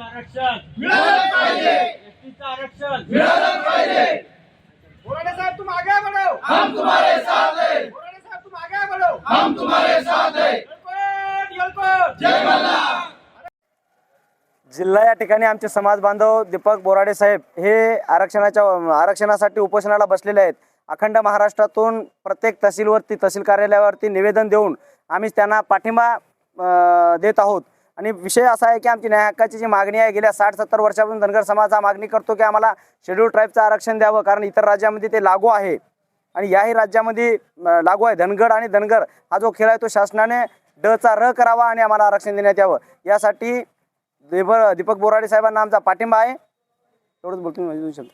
आरक्षण मिळालं पाहिजे एसटीचं आरक्षण मिळालं पाहिजे बोराडे साहब तुम आगे बढ़ो हम तुम्हारे साथ हैं बोराडे साहब तुम आगे बढ़ो हम तुम्हारे साथ हैं जय मल्हार जिल्हा या ठिकाणी आमचे समाज बांधव दीपक बोराडे साहेब हे आरक्षणाच्या आरक्षणासाठी उपोषणाला बसलेले आहेत. अखंड महाराष्ट्रातून प्रत्येक तहसीलवरती तहसील कार्यालयावरती निवेदन देऊन आम्ही त्यांना पाठिंबा देत आहोत. आणि विषय असा आहे की आमची न्याय हक्काची जी मागणी आहे गेल्या साठ सत्तर वर्षापासून धनगर समाज हा मागणी करतो की आम्हाला शेड्यूल ट्राईबचं आरक्षण द्यावं कारण इतर राज्यामध्ये ते लागू आहे. आणि याही राज्यामध्ये लागू आहे. धनगड आणि धनगर हा जो खेळ आहे तो शासनाने डचा र करावा आणि आम्हाला आरक्षण देण्यात यावं. यासाठी दीप दीपक बोराडे साहेबांना आमचा पाठिंबा आहे. एवढंच बोलतो मी माझे दोन शब्द.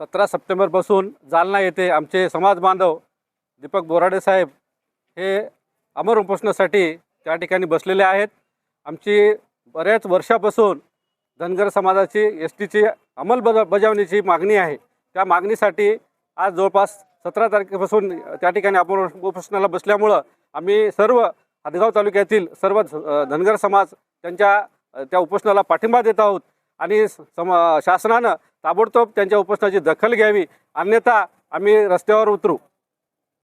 सतरा सप्टेंबरपासून जालना येथे आमचे समाज बांधव दीपक बोराडे साहेब हे अमर उपोषणासाठी त्या ठिकाणी बसलेले आहेत. आमची बऱ्याच वर्षापासून धनगर समाजाची एस टीची अंमलबजा बजावणीची मागणी आहे. त्या मागणीसाठी आज जवळपास सतरा तारखेपासून त्या ठिकाणी आपण उपोषणाला बसल्यामुळं आम्ही सर्व हदगाव तालुक्यातील सर्व धनगर समाज त्यांच्या त्या उपोषणाला पाठिंबा देत आहोत. आणि सम शासनानं ताबडतोब त्यांच्या उपोषणाची दखल घ्यावी. अन्यथा आम्ही रस्त्यावर उतरू.